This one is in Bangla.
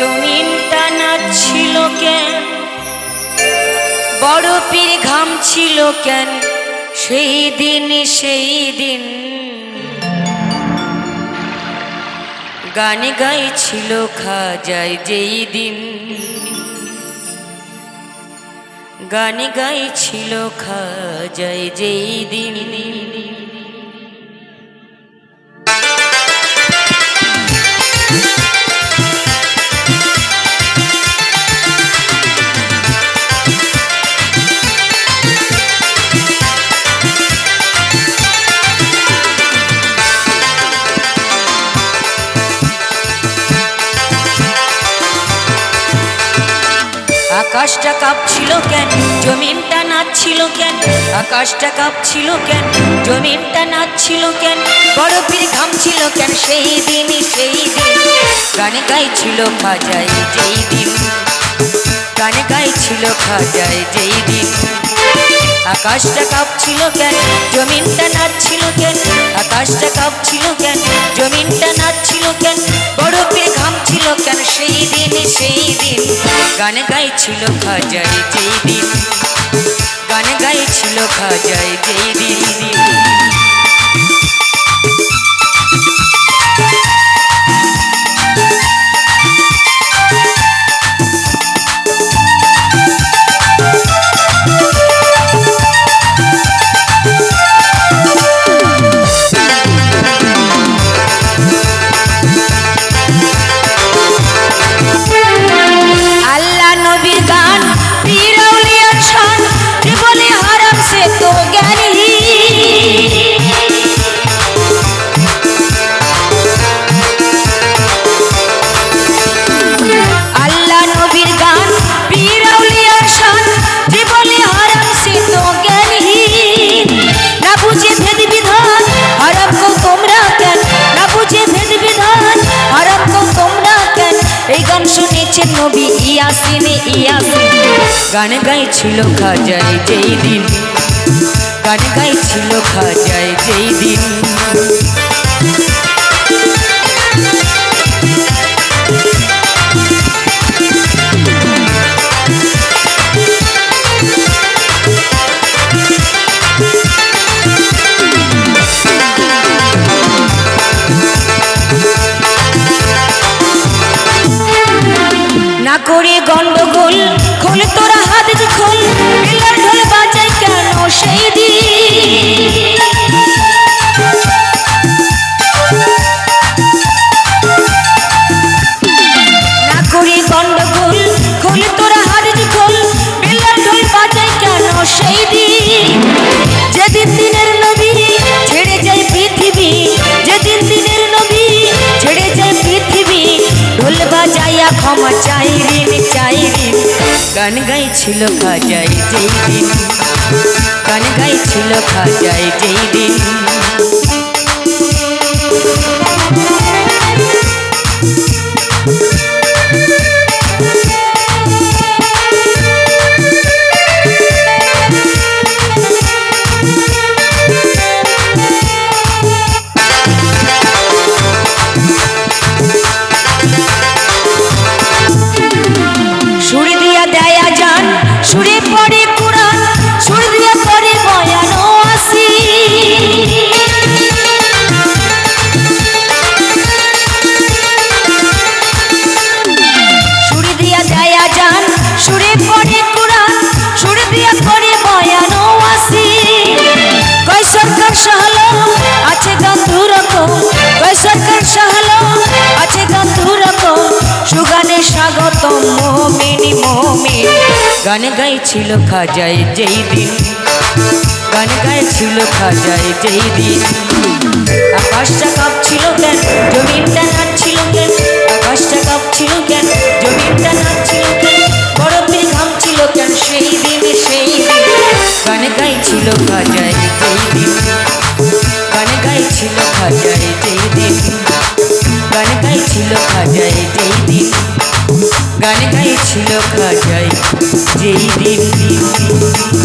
জমিনটা নাচ্ছিল কেন? বড় পীর ঘাম ছিল কেন? সেই দিন সেই দিন। গান গাইছিল খাজায় যেই দিন। গান গাইছিল খাজায় যেই দিন। আকাশটা কাঁপছিল কেন? জমিনটা নাচছিল কেন? আকাশটা কাঁপছিল কেন? জমিনটা নাচছিল কেন? বরফের ঘামছিল কেন? সেই দিনই, সেই দিন। গানে গাইছিল খাজাই যেই দিন। গানে গাইছিল খাজাই যেই দিন। আকাশটা কাঁপছিল কেন? জমিনটা নাচছিল কেন? আকাশটা কাঁপছিল কেন? জমিনটা নাচছিল কেন? গান গাইছিল খাজাই যেই দিন গান গাইছিল খাজাই যেই দিন নবী ইয়াসিনে ইয়াসিন। গান গাইছিল খাজাই যেই দিন। গান গাইছিল খাজাই যেই দিন। না করে গন্ডগোল খোল তোরা হাত খোল ঢোল বাজাই কেন সেই দিন? বাজাইয়া ক্ষমা চাই ঋণ চাই ঋণ গান গাইছিল খাজাই যেই দিন। গান গাইছিল খাজাই যেই দিন। গান গাইছিল খাজাই যেই দিন। গান গাইছিল খাজাই যেই দিন। আকাশটা কাঁপছিল কেন? জমিনটা নাচছিল কেন? আকাশটা কাঁপছিল কেন? জমিনটা নাচছিল কেন? বরফের ঘামছিল কেন? সেই দিন সেই দিন। গান গাইছিল খাজাই যেই দিন। গান গাইছিল খাজাই যেই দিন। গান গাইছিল খাজাই যেই দিন। গান গাইছিল খাজাই যেই দিন